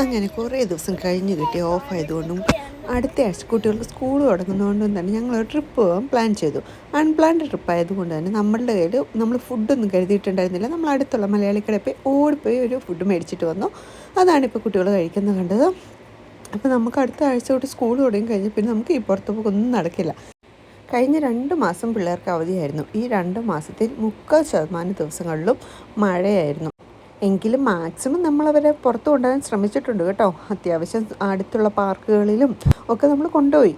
അങ്ങനെ കുറേ ദിവസം കഴിഞ്ഞ് കിട്ടി ഓഫ് ആയതുകൊണ്ടും അടുത്ത ആഴ്ച കുട്ടികൾക്ക് സ്കൂൾ തുടങ്ങുന്നതുകൊണ്ടും തന്നെ ഞങ്ങൾ ട്രിപ്പ് പോകാൻ പ്ലാൻ ചെയ്തു. അൺപ്ലാൻഡ് ട്രിപ്പ് ആയതുകൊണ്ട് തന്നെ നമ്മളുടെ കയ്യിൽ നമ്മൾ ഫുഡൊന്നും കരുതിയിട്ടുണ്ടായിരുന്നില്ല. നമ്മൾ അടുത്തുള്ള മലയാളിക്കടയിൽ പോയി ഓടിപ്പോയി ഒരു ഫുഡ് മേടിച്ചിട്ട് വന്നു. അതാണ് ഇപ്പോൾ കുട്ടികൾ കഴിക്കുന്നത് കണ്ടത്. അപ്പോൾ നമുക്ക് അടുത്ത ആഴ്ച തൊട്ട് സ്കൂൾ തുടങ്ങി കഴിഞ്ഞാൽ പിന്നെ നമുക്ക് ഈ പുറത്ത് പോക്കൊന്നും നടക്കില്ല. കഴിഞ്ഞ രണ്ട് മാസം പിള്ളേർക്ക് അവധിയായിരുന്നു. ഈ രണ്ട് മാസത്തിൽ മുക്കാൽ ശതമാനം ദിവസങ്ങളിലും മഴയായിരുന്നു. എങ്കിലും മാക്സിമം നമ്മൾ അവരെ പുറത്ത് കൊണ്ടുപോകാൻ ശ്രമിച്ചിട്ടുണ്ട് കേട്ടോ. അത്യാവശ്യം അടുത്തുള്ള പാർക്കുകളിലും ഒക്കെ നമ്മൾ കൊണ്ടുപോയി.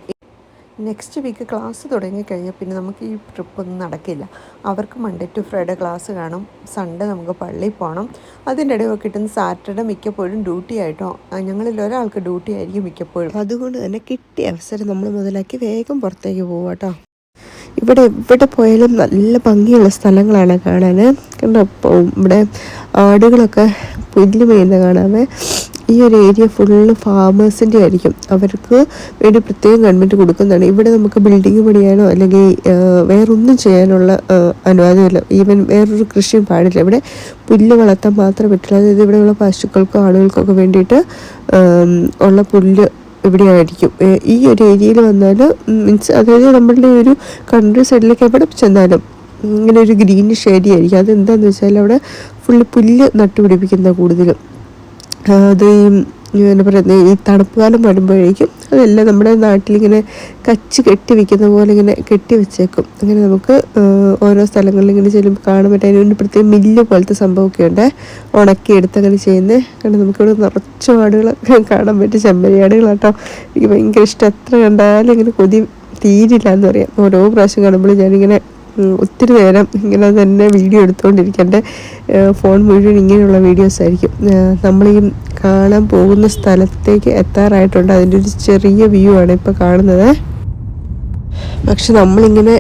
നെക്സ്റ്റ് വീക്ക് ക്ലാസ് തുടങ്ങിക്കഴിഞ്ഞാൽ പിന്നെ നമുക്ക് ഈ ട്രിപ്പ് ഒന്നും നടക്കില്ല. അവർക്ക് മൺഡേ ടു ഫ്രൈഡേ ക്ലാസ് കാണും. സൺഡേ നമുക്ക് പള്ളിയിൽ പോകണം അതിന്റെ ഇടയിൽ കിട്ടുന്ന സാറ്റർഡേ മിക്കപ്പോഴും ഡ്യൂട്ടി ആയിട്ടോ ഞങ്ങളിൽ ഒരാൾക്ക് ഡ്യൂട്ടി ആയിരിക്കും മിക്കപ്പോഴും. അതുകൊണ്ട് തന്നെ കിട്ടിയ അവസരം നമ്മൾ മുതലാക്കി വേഗം പുറത്തേക്ക് പോകും കേട്ടോ. ഇവിടെ എവിടെ പോയാലും നല്ല ഭംഗിയുള്ള സ്ഥലങ്ങളാണ് കാണാൻ. കണ്ടോ ഇവിടെ ആടുകളൊക്കെ പുല്ല് മേയുന്ന കാണാമേ. ഈ ഒരു ഏരിയ ഫുള്ള് ഫാമേഴ്സിന്റെ ആയിരിക്കും. അവർക്ക് വേണ്ടി പ്രത്യേകം ഗവൺമെന്റ് കൊടുക്കുന്നതാണ്. ഇവിടെ നമുക്ക് ബിൽഡിംഗ് പണിയാനോ അല്ലെങ്കിൽ വേറൊന്നും ചെയ്യാനുള്ള അനുവാദമില്ല. ഈവൻ വേറൊരു കൃഷിയും പാടില്ല. ഇവിടെ പുല്ല് വളർത്താൻ മാത്രം പറ്റില്ല. അതായത് ഇവിടെയുള്ള പശുക്കൾക്കോ ആടുകൾക്കൊക്കെ വേണ്ടിയിട്ട് ഉള്ള പുല്ല് ഇവിടെയായിരിക്കും. ഈ ഒരു ഏരിയയിൽ വന്നാൽ മീൻസ് അതായത് നമ്മളുടെ ഒരു കൺട്രി സൈഡിലേക്ക് എവിടെ ചെന്നാലും ഇങ്ങനെ ഒരു ഗ്രീനിഷ് ഏരിയ ആയിരിക്കും. അതെന്താണെന്ന് വെച്ചാൽ അവിടെ ഫുള്ള് പുല്ല് നട്ടുപിടിപ്പിക്കുന്ന കൂടുതലും. അത് എന്താ പറയുന്നത് തണുപ്പ് കാലം വരുമ്പോഴേക്കും അതെല്ലാം നമ്മുടെ നാട്ടിലിങ്ങനെ കച്ച് കെട്ടി വെക്കുന്ന പോലെ ഇങ്ങനെ കെട്ടി വെച്ചേക്കും. അങ്ങനെ നമുക്ക് ഓരോ സ്ഥലങ്ങളിൽ ഇങ്ങനെ ചെല്ലുമ്പോൾ കാണാൻ പറ്റും അതിന് വേണ്ടി പ്രത്യേകം മില്ല് പോലത്തെ സംഭവമൊക്കെ ഉണ്ട്. ഉണക്കിയെടുത്ത് അങ്ങനെ ചെയ്യുന്നത്. കാരണം നമുക്കിവിടെ നിറച്ച് ആടുകൾ കാണാൻ പറ്റും ചെമ്മരിയാടുകളാട്ടോ. എനിക്ക് ഭയങ്കര ഇഷ്ടം. എത്ര കണ്ടാലും ഇങ്ങനെ കൊതി തീരില്ല എന്ന് പറയാം. ഓരോ പ്രാവശ്യം കാണുമ്പോൾ ഞാനിങ്ങനെ ഒത്തിരി നേരം ഇങ്ങനെ തന്നെ വീഡിയോ എടുത്തുകൊണ്ടിരിക്കേണ്ട ഫോൺ മുഴുവൻ ഇങ്ങനെയുള്ള വീഡിയോസ് ആയിരിക്കും. നമ്മൾ ഈ കാണാൻ പോകുന്ന സ്ഥലത്തേക്ക് എത്താറായിട്ടുണ്ട്. അതിന്റെ ഒരു ചെറിയ വ്യൂ ആണ് ഇപ്പോൾ കാണുന്നത്. പക്ഷെ നമ്മളിങ്ങനെ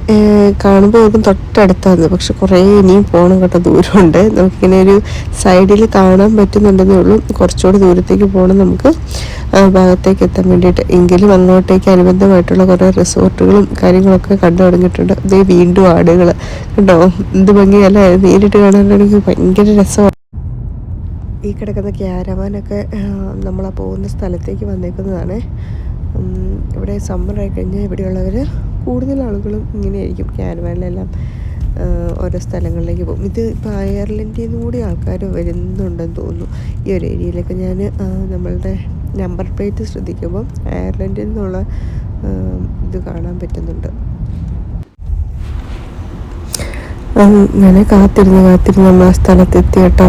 കാണുമ്പോൾ നമുക്ക് തൊട്ടടുത്താണ് പക്ഷെ കുറേ ഇനിയും പോകണം കേട്ടോ ദൂരമുണ്ട്. നമുക്കിങ്ങനെ ഒരു സൈഡിൽ കാണാൻ പറ്റുന്നുണ്ടെന്നേ ഉള്ളൂ. കുറച്ചുകൂടി ദൂരത്തേക്ക് പോകണം നമുക്ക്. ഭാഗത്തേക്ക് എത്താൻ വേണ്ടിയിട്ട്. എങ്കിലും അങ്ങോട്ടേക്ക് അനുബന്ധമായിട്ടുള്ള കുറേ റിസോർട്ടുകളും കാര്യങ്ങളൊക്കെ കണ്ടു തുടങ്ങിയിട്ടുണ്ട്. ഇതേ വീണ്ടും ആടുകൾ കണ്ടോ? എന്ത് ഭംഗിയല്ല? നേരിട്ട് കാണാനാണെങ്കിൽ ഭയങ്കര രസമാണ് ഈ കിടക്കുന്ന ക്യാരവാനൊക്കെ നമ്മളാ പോകുന്ന സ്ഥലത്തേക്ക് വന്നേക്കുന്നതാണ്. ഇവിടെ സമ്മറായി കഴിഞ്ഞാൽ ഇവിടെയുള്ളവർ കൂടുതൽ ആളുകളും ഇങ്ങനെയായിരിക്കും. ക്യാൻവാനിലെല്ലാം ഓരോ സ്ഥലങ്ങളിലേക്ക് പോകും. ഇത് ഇപ്പോൾ അയർലൻഡിൽ നിന്ന് കൂടി ആൾക്കാർ വരുന്നുണ്ടെന്ന് തോന്നുന്നു. ഈ ഒരു ഏരിയയിലൊക്കെ ഞാൻ നമ്മളുടെ നമ്പർ പ്ലേറ്റ് ശ്രദ്ധിക്കുമ്പോൾ അയർലൻഡിൽ നിന്നുള്ള ഇത് കാണാൻ പറ്റുന്നുണ്ട്. അങ്ങനെ കാത്തിരുന്ന് കാത്തിരുന്ന് നമ്മൾ ആ സ്ഥലത്തെത്തി കേട്ടോ.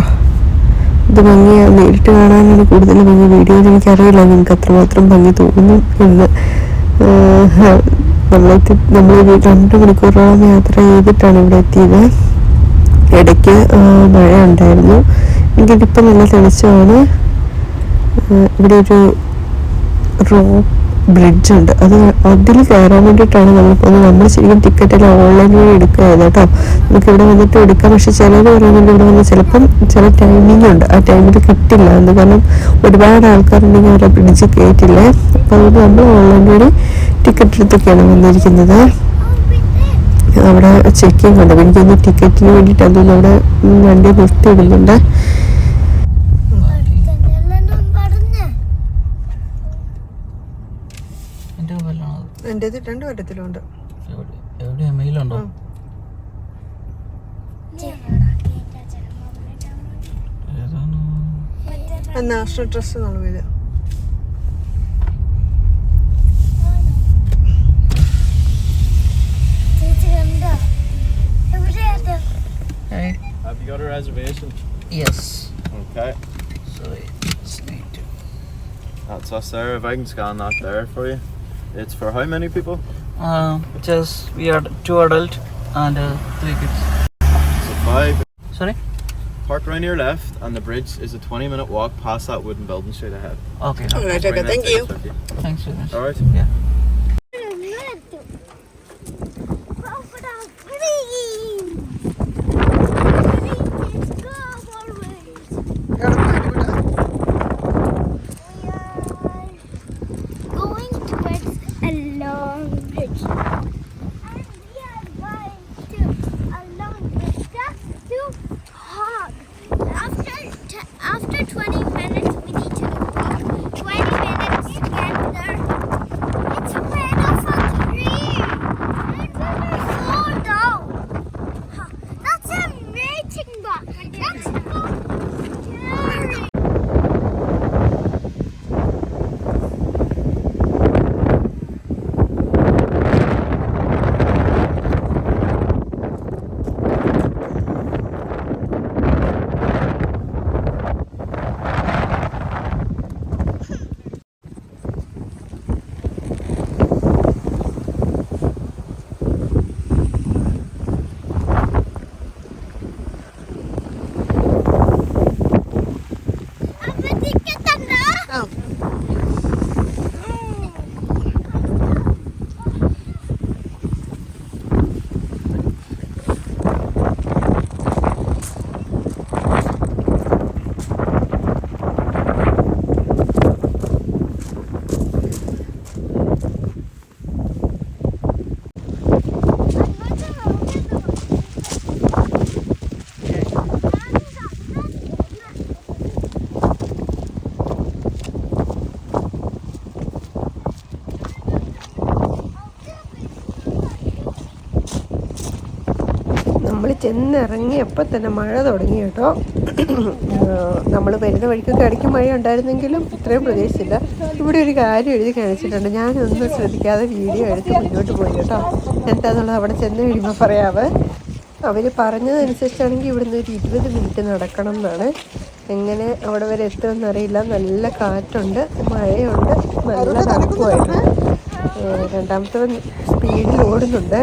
ഇത് ഭംഗിയാണ് നേരിട്ട് കാണാനാണ് കൂടുതൽ ഭംഗി. വീഡിയോയിൽ എനിക്കറിയില്ല. നിങ്ങൾക്ക് അത്രമാത്രം ഭംഗി തോന്നുന്നു എന്ന്. നമ്മളെത്തി നമ്മൾ രണ്ട് മണിക്കൂറോളം യാത്ര ചെയ്തിട്ടാണ് ഇവിടെ എത്തിയത്. ഇടയ്ക്ക് മഴ ഉണ്ടായിരുന്നു എനിക്കിതിപ്പോൾ നല്ല തെളിച്ചമാണ്. ഇവിടെ ഒരു റോപ്പ് ബ്രിഡ്ജ് ഉണ്ട്. അത് അതിൽ കയറാൻ വേണ്ടിയിട്ടാണ് പോകുന്നത്. നമ്മൾ ശരിക്കും ടിക്കറ്റ് എല്ലാം ഓൺലൈൻ വഴി എടുക്കുകയാണ് കേട്ടോ. നമുക്ക് ഇവിടെ വന്നിട്ട് എടുക്കാം. പക്ഷെ ചിലർ പറയുന്നുണ്ട് ഇവിടെ വന്ന് ചിലപ്പം ചില ടൈമിംഗ് ഉണ്ട്. ആ ടൈമിൽ കിട്ടില്ല. എന്ന് കാരണം ഒരുപാട് ആൾക്കാരുണ്ടെങ്കിൽ അവരെ ബ്രിഡ്ജ് കയറ്റില്ലേ അപ്പോൾ അതുകൊണ്ട് നമ്മൾ ഓൺലൈൻ വഴി ടിക്കറ്റ് എടുത്തൊക്കെയാണ് വന്നിരിക്കുന്നത്. അവിടെ ചെക്കിംഗ് ഉണ്ട്. എനിക്കൊന്ന് ടിക്കറ്റിന് വേണ്ടിയിട്ട് അതൊന്നും അവിടെ വണ്ടി നിർത്തിയിടുന്നുണ്ട്. എൻ്റെ രണ്ട് തരത്തിലുണ്ട് എവിടെ എവിടെയാ മെയിലുണ്ടോ ഏതാണ് നാഷണൽ ട്രസ്റ്റ് എന്നുള്ള പേര് ചേച്ചി കണ്ടോ എവിടെയാ Hey. Have you got a reservation? Yes. Okay. So it's need to. That's us there. If I can scan that there for you. It's for how many people? Uh, just we are two adult and uh, three kids. So five. Sorry. Park around your left, and the bridge is a 20 minute walk past that wooden building straight ahead. Okay. no. Alright, okay, Bring that thank you. you. Thanks very much. Alright. Yeah. ചെന്നിറങ്ങിയപ്പോൾ തന്നെ മഴ തുടങ്ങി കേട്ടോ. നമ്മൾ വരുന്ന വഴിക്കൊക്കെ ഇടയ്ക്ക് മഴ ഉണ്ടായിരുന്നെങ്കിലും ഇത്രയും പ്രതീക്ഷിച്ചില്ല ഇവിടെ ഒരു കാര്യം എഴുതി കാണിച്ചിട്ടുണ്ട്. ഞാനൊന്നും ശ്രദ്ധിക്കാതെ വീഡിയോ എടുത്ത് മുന്നോട്ട് പോയി കേട്ടോ. എന്താന്നുള്ളത് അവിടെ ചെന്ന് കഴിയുമ്പോൾ പറയാവേ. അവർ പറഞ്ഞതനുസരിച്ചാണെങ്കിൽ ഇവിടുന്ന് ഒരു ഇരുപത് മിനിറ്റ് നടക്കണം എന്നാണ്. എങ്ങനെ അവിടെ വരെ എത്തുമെന്ന് അറിയില്ല. നല്ല കാറ്റുണ്ട് മഴയുണ്ട് നല്ല തണുപ്പുമായിട്ട് രണ്ടാമത്തെ സ്പീഡിൽ ഓടുന്നുണ്ട്.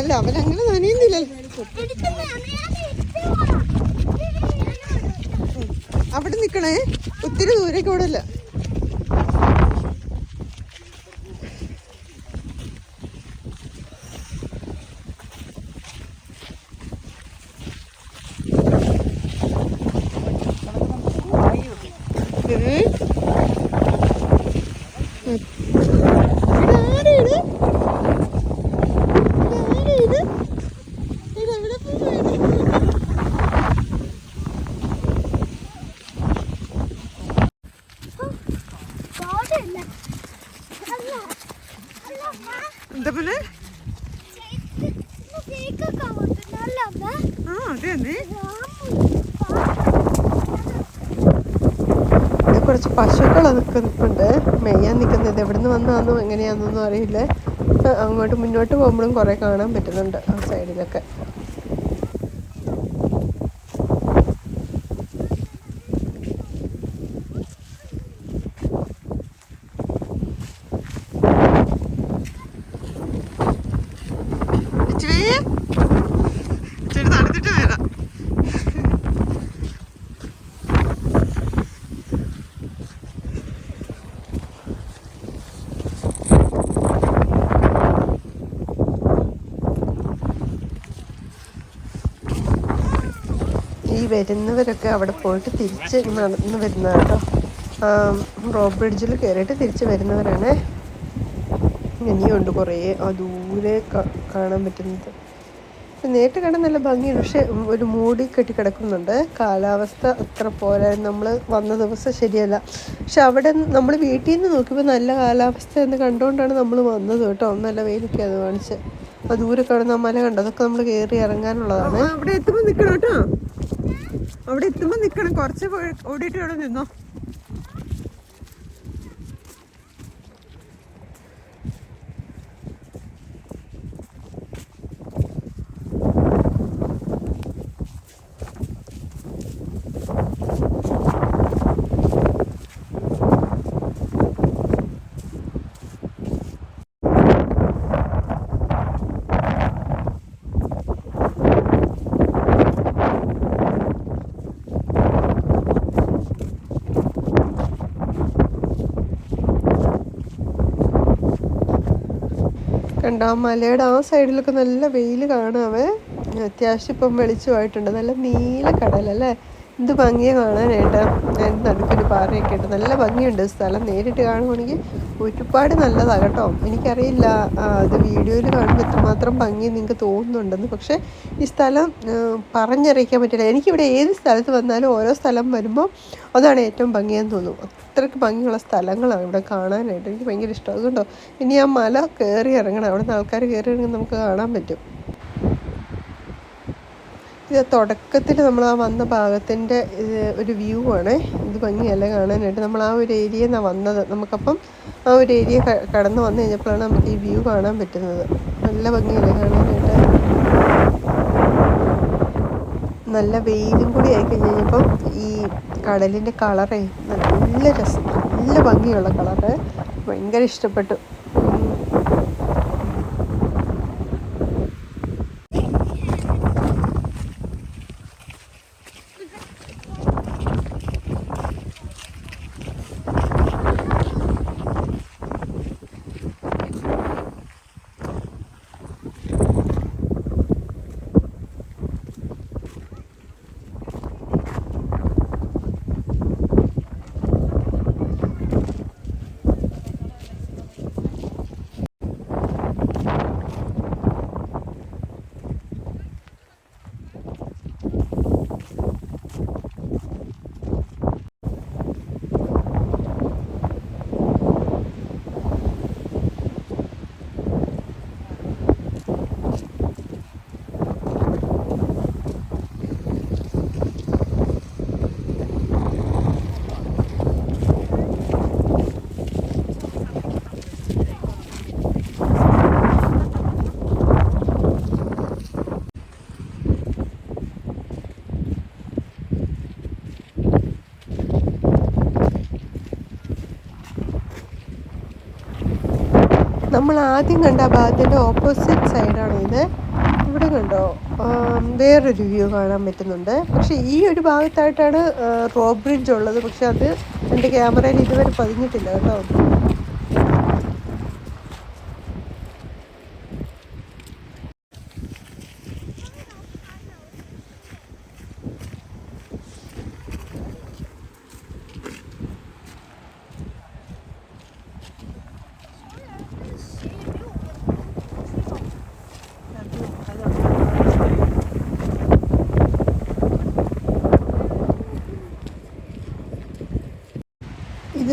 അല്ല അവൻ അങ്ങനെ നനയുന്നില്ലല്ലോ അവിടെ നിക്കണേ. ഒത്തിരി ദൂരേക്ക് ഓടല്ല എന്താ പോലെ ആ കുറച്ച് പശുക്കൾ നിൽക്കുന്നുണ്ട് മെയ്യാൻ നിൽക്കുന്നത് എവിടെ നിന്ന് വന്നാന്നോ എങ്ങനെയാണെന്നൊന്നും അറിയില്ല. അങ്ങോട്ട് മുന്നോട്ട് പോകുമ്പോഴും കുറേ കാണാൻ പറ്റുന്നുണ്ട് ആ സൈഡിലൊക്കെ തണുത്തിട്ട് വരാം ഈ വരുന്നവരൊക്കെ അവിടെ പോയിട്ട് തിരിച്ച് നടന്ന് വരുന്ന കേട്ടോ റോഡ് ബ്രിഡ്ജിൽ കയറിയിട്ട് തിരിച്ച് വരുന്നവരാണ്. ഇനിയുണ്ട് കുറേ. ആ ദൂരെ കാണാൻ പറ്റുന്നത്. നേരിട്ട് കാണാൻ നല്ല ഭംഗിയുണ്ട് പക്ഷെ ഒരു മൂടി കെട്ടിക്കിടക്കുന്നുണ്ട് കാലാവസ്ഥ അത്ര പോരാ നമ്മൾ വന്ന ദിവസം ശരിയല്ല. പക്ഷെ അവിടെ നമ്മൾ വീട്ടിൽ നിന്ന് നോക്കിയപ്പോൾ നല്ല കാലാവസ്ഥ എന്ന് കണ്ടുകൊണ്ടാണ് നമ്മൾ വന്നത് കേട്ടോ. നല്ല വെയിലൊക്കെ അത് കാണിച്ച് ആ ദൂരെ കാണുന്ന മല കണ്ടതൊക്കെ നമ്മൾ കയറി ഇറങ്ങാനുള്ളതാണ്. അവിടെ എത്തുമ്പോൾ നിൽക്കണം കേട്ടോ അവിടെ എത്തുമ്പോൾ നിൽക്കണം കുറച്ച് ഓടിയിട്ട് അവിടെ നിന്നോ. കണ്ടോ ആ മലയുടെ ആ സൈഡിലൊക്കെ നല്ല വെയിൽ കാണാമേ അത്യാവശ്യം ഇപ്പം വെളിച്ചമായിട്ടുണ്ട് നല്ല നീല കടലല്ലേ? എന്ത് ഭംഗിയാണ് കാണാനായിട്ട്. നടുക്കൊരു പാറയൊക്കെ ഉണ്ട് നല്ല ഭംഗിയുണ്ട്. സ്ഥലം നേരിട്ട് കാണുവാണെങ്കിൽ ഒരുപാട് നല്ലതാണ് കേട്ടോ. എനിക്കറിയില്ല അത് വീഡിയോയിൽ കാണുമ്പോൾ എത്രമാത്രം ഭംഗി നിങ്ങൾക്ക് തോന്നുന്നുണ്ടെന്ന്. പക്ഷേ ഈ സ്ഥലം പറഞ്ഞറിയിക്കാൻ പറ്റില്ല. എനിക്കിവിടെ ഏത് സ്ഥലത്ത് വന്നാലും ഓരോ സ്ഥലം വരുമ്പോൾ അതാണ് ഏറ്റവും ഭംഗിയെന്ന് തോന്നും. അത്രയ്ക്ക് ഭംഗിയുള്ള സ്ഥലങ്ങളാണ് ഇവിടെ കാണാനായിട്ട്. എനിക്ക് ഭയങ്കര ഇഷ്ടം. അതുകൊണ്ടോ ഇനി ആ മല കയറി ഇറങ്ങണം. അവിടെ നിന്ന് ആൾക്കാർ കയറി ഇറങ്ങി നമുക്ക് കാണാൻ പറ്റും. ഇത് തുടക്കത്തിൽ നമ്മൾ ആ വന്ന ഭാഗത്തിന്റെ ഒരു വ്യൂ ആണ്. ഇത് ഭംഗിയല്ല കാണാനായിട്ട്? നമ്മൾ ആ ഒരു ഏരിയയിൽ നിന്നാണ് വന്നത്. നമുക്കപ്പം ആ ഒരു ഏരിയ കടന്ന് വന്നു കഴിഞ്ഞപ്പോഴാണ് നമുക്ക് ഈ വ്യൂ കാണാൻ പറ്റുന്നത്. നല്ല ഭംഗിയല്ലേ കാണാനായിട്ട്? നല്ല വെയിലും കൂടി ആയി കഴിഞ്ഞ് കഴിഞ്ഞപ്പം ഈ കടലിന്റെ കളറേ നല്ല രസം. നല്ല ഭംഗിയുള്ള കളറ്. ഭയങ്കര ഇഷ്ടപ്പെട്ടു. ആദ്യം കണ്ട ഭാഗത്തിന്റെ ഓപ്പോസിറ്റ് സൈഡാണ് ഇത്. ഇവിടെ കണ്ടോ? വേറൊരു വ്യൂ കാണാൻ പറ്റുന്നുണ്ട്. പക്ഷേ ഈ ഒരു ഭാഗത്തായിട്ടാണ് റോബ് ബ്രിഡ്ജ് ഉള്ളത്. പക്ഷെ അത് എന്റെ ക്യാമറയിൽ ഇതുവരെ പതിഞ്ഞിട്ടില്ല കേട്ടോ.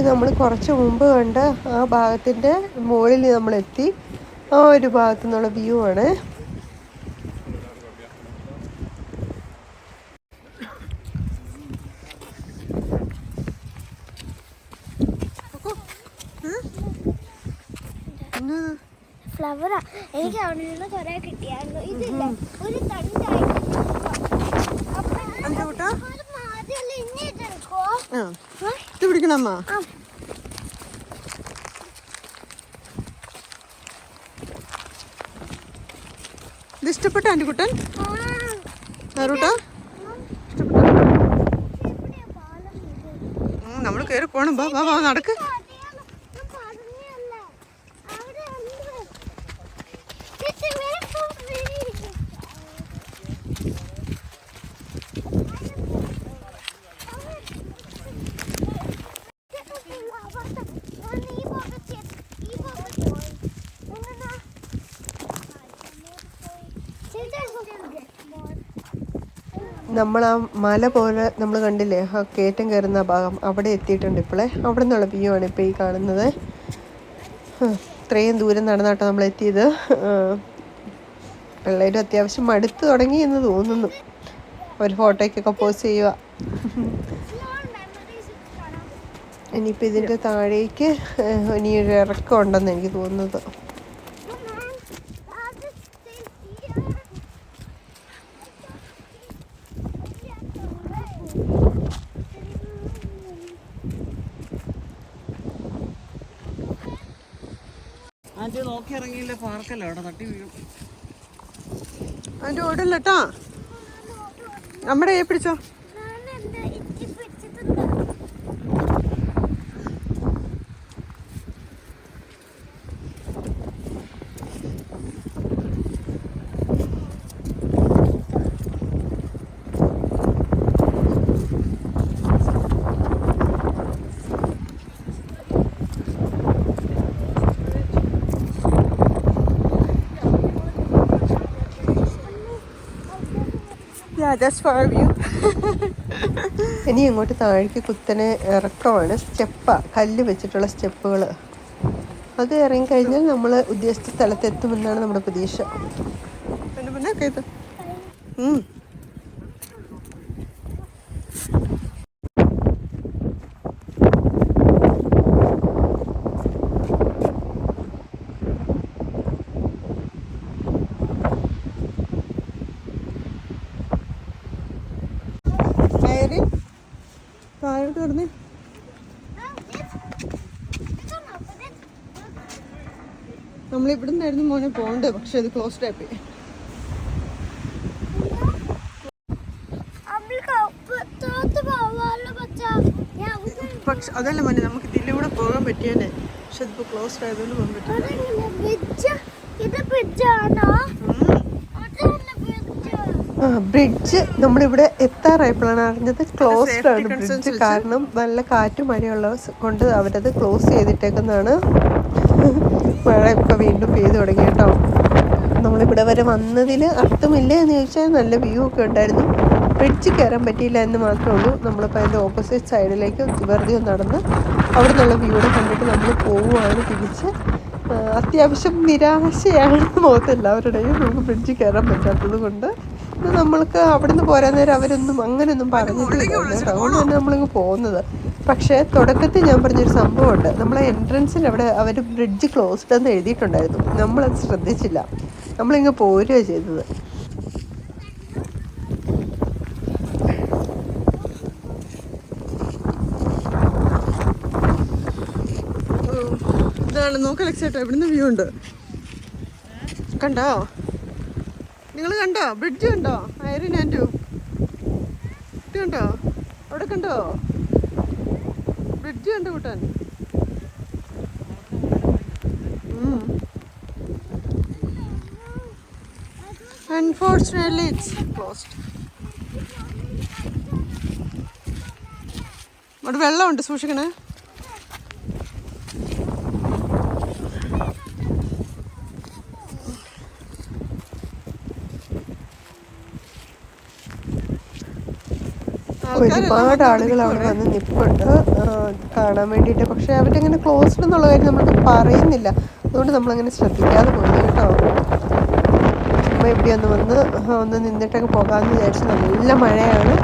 നമ്മൾ കുറച്ച് മുമ്പ് കണ്ട ആ ഭാഗത്തിന്റെ മുകളിൽ നമ്മൾ എത്തി. ആ ഒരു ഭാഗത്തു നിന്നുള്ള വ്യൂ ആണ് ഫ്ലവറാ എനിക്ക് അവിടെ നിന്ന് കുറെ കിട്ടിയായിരുന്നു. ഇതില്ല ഒരു തണ്ടായി ഇത് പിടിക്കണമ്മ. ഇത് ഇഷ്ടപ്പെട്ട ആന്റി കുട്ടൻ? ആറൂട്ടാ നമ്മൾ കയറി പോണം. വാ ബാ ബാ നടക്ക്. നമ്മൾ ആ മല പോലെ നമ്മൾ കണ്ടില്ലേ ആ കയറ്റം കയറുന്ന ഭാഗം അവിടെ എത്തിയിട്ടുണ്ട് ഇപ്പോഴേ അവിടെ നിന്നുള്ള വ്യൂ ആണ് ഇപ്പോൾ ഈ കാണുന്നത്. ഇത്രയും ദൂരം നടന്നാട്ടോ നമ്മൾ എത്തിയത്. പിള്ളേരും അത്യാവശ്യം മടുത്തു തുടങ്ങി എന്ന് തോന്നുന്നു. ഒരു ഫോട്ടോയ്ക്കൊക്കെ പോസ്റ്റ് ചെയ്യുക. ഇനിയിപ്പോൾ ഇതിന്റെ താഴേക്ക് ഇനിയൊരു ഇറക്കം ഉണ്ടെന്ന് എനിക്ക് തോന്നുന്നത്. നോക്കി ഇറങ്ങിയില്ല പാർക്കല്ല? അവിടെ തട്ടി വീഴും. അതിന്റെ ഓടില്ല കേട്ടോ നമ്മുടെ പിടിച്ചോ. ഇനി ഇങ്ങോട്ട് താഴേക്ക് കുത്തനെ ഇറക്കമാണ്. സ്റ്റെപ്പാ കല്ല് വെച്ചിട്ടുള്ള സ്റ്റെപ്പുകൾ അത് ഇറങ്ങിക്കഴിഞ്ഞാൽ നമ്മൾ ഉദ്ദേശിച്ച സ്ഥലത്ത് എത്തുമെന്നാണ് നമ്മുടെ പ്രതീക്ഷ. പിന്നെ പിന്നെ കേട്ടോ ഉം. കയറി താഴോട്ട് കിടന്ന്. നമ്മൾ ഇവിടെ നിന്നായിരുന്നു മോനെ പോകണ്ടേ പക്ഷെ അത് ക്ലോസ്ഡ് ആയി പക്ഷെ അതല്ല മോനെ നമുക്ക് ഇതിലൂടെ പോകാൻ പറ്റിയല്ലേ പക്ഷെ അതിപ്പോ ക്ലോസ്ഡ് ആയതുകൊണ്ട് പോകാൻ പറ്റില്ല. ബ്രിഡ്ജ് നമ്മളിവിടെ എത്താറായപ്പോഴാണ് അറിഞ്ഞത് ക്ലോസ്ഡ് ആണ് ബ്രിഡ്ജ് കാരണം നല്ല കാറ്റും മഴയുള്ള കൊണ്ട് അവരത് ക്ലോസ് ചെയ്തിട്ടേക്കുന്നതാണ്. മഴ ഇപ്പൊ വീണ്ടും പെയ്തു തുടങ്ങി കേട്ടോ. നമ്മളിവിടെ വരെ വന്നതിൽ അർത്ഥമില്ല എന്ന് ചോദിച്ചാൽ നല്ല വ്യൂ ഒക്കെ ഉണ്ടായിരുന്നു. ബ്രിഡ്ജ് കയറാൻ പറ്റിയില്ല എന്ന് മാത്രമേ ഉള്ളൂ. നമ്മളിപ്പോൾ അതിന്റെ ഓപ്പോസിറ്റ് സൈഡിലേക്ക് വെറുതെ നടന്ന് അവിടെ നിന്നുള്ള വ്യൂടെ കണ്ടിട്ട് നമ്മൾ പോവുകയാണ് തിരിച്ച്. അത്യാവശ്യം നിരാശയാണ് മുഖത്ത് എല്ലാവരുടെയും നമുക്ക് ബ്രിഡ്ജ് കയറാൻ പറ്റാത്തത് കൊണ്ട്. നമ്മൾക്ക് അവിടുന്ന് പോരാൻ നേരം അവരൊന്നും അങ്ങനെയൊന്നും പറഞ്ഞിട്ടില്ല. അതുകൊണ്ട് തന്നെ നമ്മളിങ്ങ് പോകുന്നത്. പക്ഷേ തുടക്കത്തിൽ ഞാൻ പറഞ്ഞൊരു സംഭവമുണ്ട്. നമ്മളെ എൻട്രൻസിൽ അവിടെ അവർ ബ്രിഡ്ജ് ക്ലോസ്ഡ് എന്ന് എഴുതിയിട്ടുണ്ടായിരുന്നു. നമ്മളത് ശ്രദ്ധിച്ചില്ല. നമ്മളിങ്ങ് പോരുകയാണ് ചെയ്തത്. എക്സൈറ്റ് ഇവിടുന്ന് വ്യൂ ഉണ്ട്. കണ്ടോ? നിങ്ങൾ കണ്ടോ? ബ്രിഡ്ജ് കണ്ടോ? ഐറിൻ ആൻഡു ഇത് കണ്ടോ? അവിടെ കണ്ടോ? ബ്രിഡ്ജ് കണ്ടോ കൂട്ടാൻ. അൺഫോർച്ചുനേറ്റ്ലി ഇറ്റ്സ് ക്ലോസ്ഡ് അവിടെ വെള്ളമുണ്ട് സൂക്ഷിക്കണേ. ഒരുപാട് ആളുകൾ അവിടെ വന്ന് നിൽപ്പുണ്ട് കാണാൻ വേണ്ടിയിട്ട്. പക്ഷെ അവരങ്ങനെ ക്ലോസ്ഡ് എന്നുള്ള കാര്യം നമ്മൾ പറയുന്നില്ല. അതുകൊണ്ട് നമ്മളങ്ങനെ ശ്രദ്ധിക്കാതെ പോയി കേട്ടോ. ചുമ്മാ ഇവിടെ ഒന്ന് വന്ന് ഒന്ന് നിന്നിട്ടൊക്കെ പോകാമെന്ന് വിചാരിച്ച് നല്ല മഴയാണ്.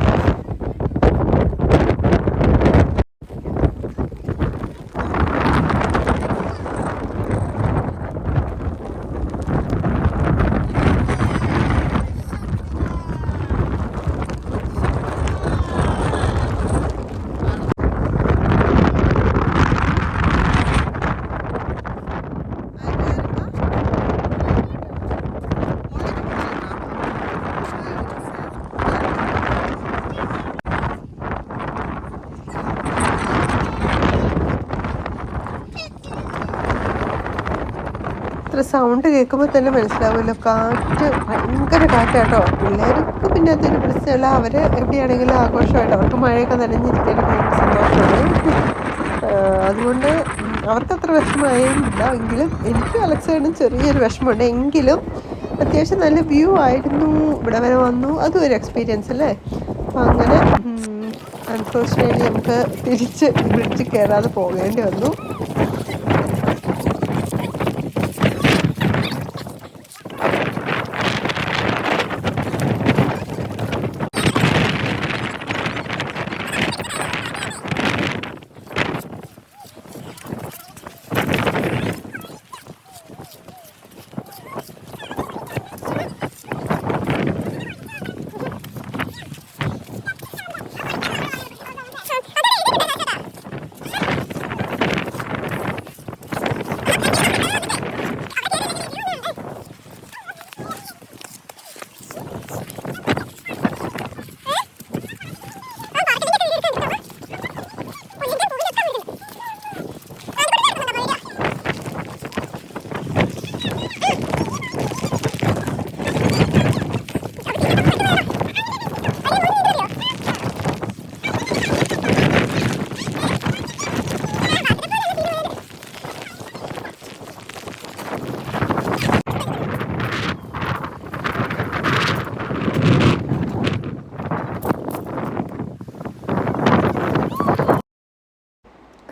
സൗണ്ട് കേൾക്കുമ്പോൾ തന്നെ മനസ്സിലാവുമല്ലോ. കാറ്റ് ഭയങ്കര കാറ്റാട്ടോ. പിള്ളേർക്ക് പിന്നെ അതൊരു പ്രശ്നമല്ല അവർ എവിടെയാണെങ്കിലും ആഘോഷമായിട്ട് അവർക്ക് മഴയൊക്കെ നനഞ്ഞിരിക്കാനും ഭയങ്കര സന്തോഷമാണ്. അതുകൊണ്ട് അവർക്ക് അവർക്കത്ര വിഷമമായില്ല. എങ്കിലും എനിക്ക് അലക്സൈഡിന് ചെറിയൊരു വിഷമമുണ്ട്. എങ്കിലും അത്യാവശ്യം നല്ല വ്യൂ ആയിരുന്നു. ഇവിടെ വരെ വന്നു. അതും ഒരു എക്സ്പീരിയൻസ് അല്ലേ? അപ്പം അങ്ങനെ അൺഫോർച്ചുനേറ്റ്ലി നമുക്ക് തിരിച്ച് ബ്രിഡ്ജ് കയറാതെ പോകേണ്ടി വന്നു.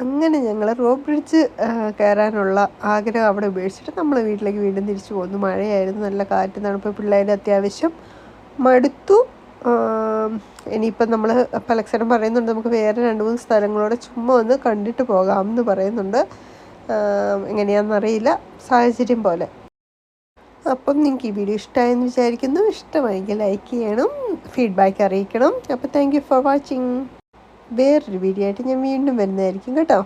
അങ്ങനെ ഞങ്ങൾ റോ ബ്രിഡ്ജ് കയറാനുള്ള ആഗ്രഹം അവിടെ ഉപേക്ഷിച്ചിട്ട് നമ്മൾ വീട്ടിലേക്ക് വീണ്ടും തിരിച്ചു പോന്നു. മഴയായിരുന്നു നല്ല കാറ്റ് തണുപ്പ് പിള്ളേർ അത്യാവശ്യം മടുത്തു. ഇനിയിപ്പം നമ്മൾ പലക്സരം പറയുന്നുണ്ട് നമുക്ക് വേറെ രണ്ട് മൂന്ന് സ്ഥലങ്ങളോടെ ചുമ്മാ ഒന്ന് കണ്ടിട്ട് പോകാം എന്ന് പറയുന്നുണ്ട് എങ്ങനെയാണെന്നറിയില്ല സാഹചര്യം പോലെ. അപ്പം നിങ്ങൾക്ക് ഈ വീഡിയോ ഇഷ്ടമായെന്ന് വിചാരിക്കുന്നു. ഇഷ്ടമായെങ്കിൽ ലൈക്ക് ചെയ്യണം ഫീഡ്ബാക്ക് അറിയിക്കണം. അപ്പോൾ താങ്ക് ഫോർ വാച്ചിങ് വേറൊരു വീഡിയോ ആയിട്ട് ഞാൻ വീണ്ടും വരുന്നതായിരിക്കും കേട്ടോ.